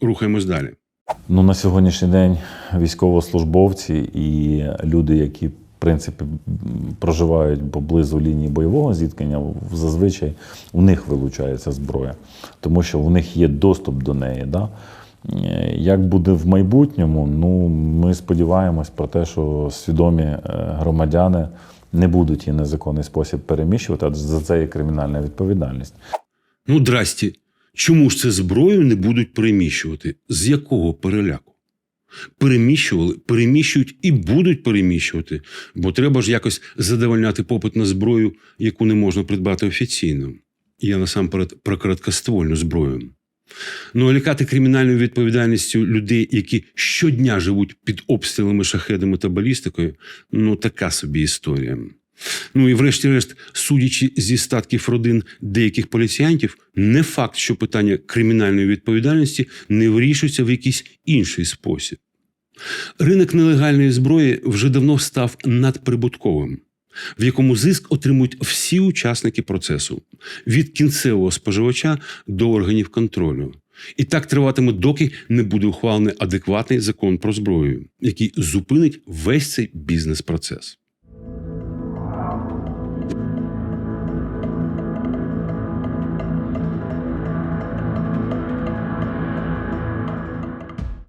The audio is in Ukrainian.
Рухаємось далі. Ну, на сьогоднішній день військовослужбовці і люди, які в принципі проживають поблизу лінії бойового зіткнення, зазвичай у них вилучається зброя, тому що у них є доступ до неї. Да? Е, Як буде в майбутньому, ну ми сподіваємось про те, що свідомі е, громадяни не будуть її незаконний спосіб переміщувати, а за це є кримінальна відповідальність. Ну, здрасті, чому ж це зброю не будуть переміщувати? З якого переляку? Переміщували, переміщують і будуть переміщувати, бо треба ж якось задовольняти попит на зброю, яку не можна придбати офіційно. Я насамперед про короткоствольну зброю. Ну, а лякати кримінальною відповідальністю людей, які щодня живуть під обстрілами, шахедами та балістикою, ну така собі історія. Ну і врешті-решт, судячи зі статків родин деяких поліціянтів, не факт, що питання кримінальної відповідальності не вирішується в якийсь інший спосіб. Ринок нелегальної зброї вже давно став надприбутковим, в якому зиск отримують всі учасники процесу від кінцевого споживача до органів контролю. І так триватиме, доки не буде ухвалений адекватний закон про зброю, який зупинить весь цей бізнес-процес.